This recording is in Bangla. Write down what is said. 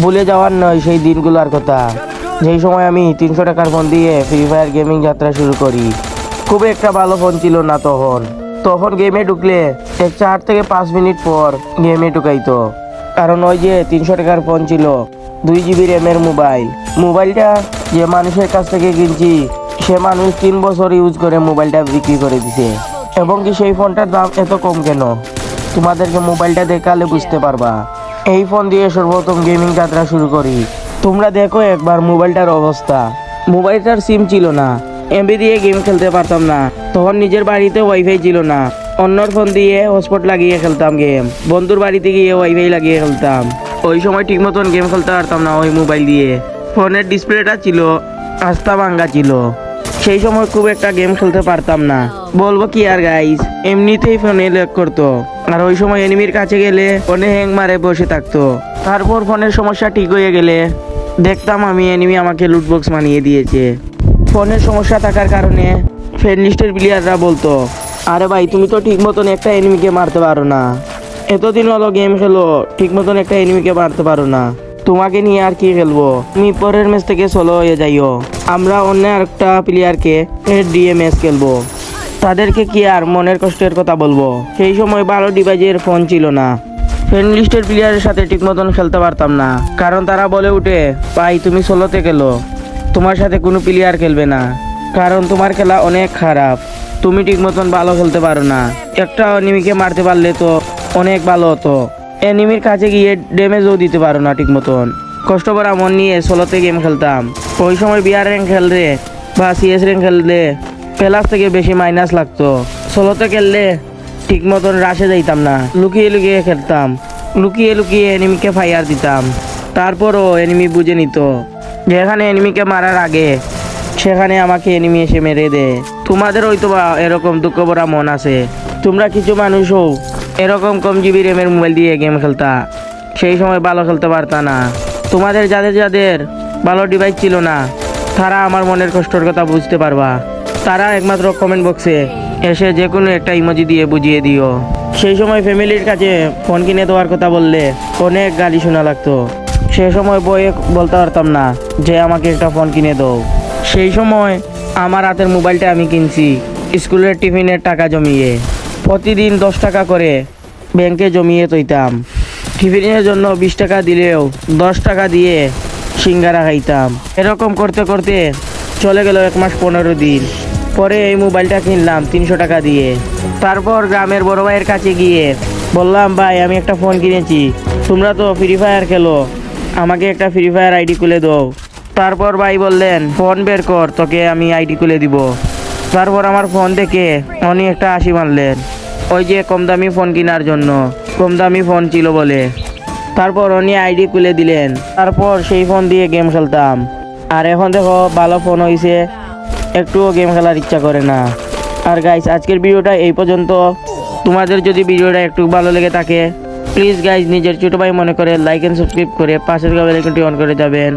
ভুলে যাওয়ার নয় সেই দিনগুলোর কথা। যেই সময় আমি তিনশো টাকার ফোন দিয়ে ফ্রি ফায়ার গেমিং যাত্রা শুরু করি। খুব একটা ভালো ফোন ছিল না তখন। তখন গেমে ঢুকলে এক চার থেকে পাঁচ মিনিট পর গেমে ঢুকাইতো। কারণ ওই যে তিনশো টাকার ফোন ছিল, দুই জিবি র্যামের মোবাইল মোবাইলটা যে মানুষের কাছ থেকে কিনছি, সে মানুষ তিন বছর ইউজ করে মোবাইলটা বিক্রি করে দিছে। এবং কি সেই ফোনটার দাম এত কম কেন? তোমাদেরকে মোবাইলটা দেখালে বুঝতে পারবা। এই ফোন দিয়ে সর্বপ্রথম গেমিং যাত্রা শুরু করি। তোমরা দেখো একবার মোবাইলটার অবস্থা। মোবাইলটার সিম ছিল না। এমবি দিয়ে গেম খেলতে পারতাম না। তখন নিজের বাড়িতে ওয়াইফাই ছিল না। অন্যর ফোন দিয়ে হটস্পট লাগিয়ে খেলতাম গেম বন্ধুর বাড়িতে গিয়ে ওয়াইফাই লাগিয়ে খেলতাম। ওই সময় ঠিক মতন গেম খেলতে পারতাম না ওই মোবাইল দিয়ে। ফোনের ডিসপ্লেটা ছিল, আস্তা ভাঙ্গা ছিল। সেই সময় খুব একটা গেম খেলতে পারতাম না। বলব কি আর গাইস এমনিতেই ফোনে লেক করতো। আর ওই সময় এনিমির কাছে গেলে ফোনে হ্যাং মারে বসে থাকতো। তারপর ফোনের সমস্যা ঠিক হয়ে গেলে দেখতাম আমি এনিমি আমাকে লুটবক্স বানিয়ে দিয়েছে। ফোনের সমস্যা থাকার কারণে ফ্রেন্ড লিস্টের প্লেয়াররা বলতো, আরে ভাই, তুমি তো ঠিক মতন একটা এনিমিকে মারতে পারো না। এতদিন হলো গেম খেলো, ঠিক মতন একটা এনিমিকে মারতে পারো না। তোমাকে নিয়ে আর কি খেলব? তুমি পরের ম্যাচ থেকে সোলো হয়ে যাইও। আমরা অন্য একটা প্লেয়ারকে দিয়ে ম্যাচ খেলব। তাদেরকে কি আর মনের কষ্টের কথা বলব? সেই সময় ভালো ডিভাইজের ফোন ছিল না। ফ্রেন্ড লিস্টের প্লেয়ারের সাথে ঠিক মতন খেলতে পারতাম না। কারণ তারা বলে উঠে ভাই, তুমি সোলোতে খেলো। তোমার সাথে কোনো প্লেয়ার খেলবে না। কারণ তোমার খেলা অনেক খারাপ। তুমি ঠিক মতন ভালো খেলতে পারো না। একটা অনিমিকে মারতে পারলে তো অনেক ভালো হতো। এনিমির কাছে গিয়ে ড্যামেজও দিতে পারো না ঠিক মতন। কষ্ট করা মন নিয়ে সোলোতে গেম খেলতাম। ওই সময় বিয়ার র্যাঙ্ক খেললে বা সিএস র্যাঙ্ক খেললে প্লাস থেকে বেশি মাইনাস লাগতো। সোলোতে খেললে ঠিক মতন রাশে যাইতাম না। লুকিয়ে লুকিয়ে খেলতাম। লুকিয়ে লুকিয়ে এনিমিকে ফায়ার দিতাম। তারপরও এনিমি বুঝে নিত। যেখানে এনিমিকে মারার আগে সেখানে আমাকে এনিমি এসে মেরে দে। তোমাদের হয়তো বা এরকম দুঃখ ভরা মন আছে। তোমরা কিছু মানুষও এরকম কম জিবি র্যামের মোবাইল দিয়ে গেম খেলতা। সেই সময় ভালো খেলতে পারতা না। তোমাদের যাদের যাদের ভালো ডিভাইস ছিল না, তারা আমার মনের কষ্টর কথা বুঝতে পারবা। তারা একমাত্র কমেন্ট বক্সে এসে যে কোনো একটা ইমোজি দিয়ে বুঝিয়ে দিও। সেই সময় ফ্যামিলির কাছে ফোন কিনে দেওয়ার কথা বললে অনেক গালি শোনা লাগতো। সেই সময় বইয়ে বলতে পারতাম না যে আমাকে একটা ফোন কিনে দাও। সেই সময় আমার হাতের মোবাইলটা আমি কিনছি, স্কুলের টিফিনের টাকা জমিয়ে। প্রতিদিন দশ টাকা করে ব্যাংকে জমিয়ে তৈতাম। টিফিনের জন্য বিশ টাকা দিলেও দশ টাকা দিয়ে সিঙ্গারা খাইতাম। এরকম করতে করতে চলে গেল এক মাস পনেরো দিন। পরে এই মোবাইলটা কিনলাম তিনশো টাকা দিয়ে। তারপর গ্রামের বড় ভাইয়ের কাছে গিয়ে বললাম, ভাই, আমি একটা ফোন কিনেছি। তোমরা তো ফ্রি ফায়ার খেলো। আমাকে একটা ফ্রি ফায়ার আইডি খুলে দাও। তারপর ভাই বললেন, ফোন বের কর, তোকে আমি আইডি খুলে দিব। তারপর আমার ফোন দেখে উনি একটা হাসি মারলেন। ওই যে কম দামি ফোন কেনার জন্য, কম দামি ফোন ছিল বলে। তারপর উনি আইডি খুলে দিলেন। তারপর সেই ফোন দিয়ে গেম খেলতাম। আর এখন দেখো, ভালো ফোন হয়েছে একটুও গেম খেলার ইচ্ছা করে না। আর গাইস আজকের ভিডিওটা এই পর্যন্ত। তোমাদের যদি ভিডিওটা একটু ভালো লেগে থাকে প্লিজ গাইজ নিজের ছোটো ভাই মনে করে লাইক এন্ড সাবস্ক্রাইব করে পাশের বেল আইকনটি অন করে যাবেন।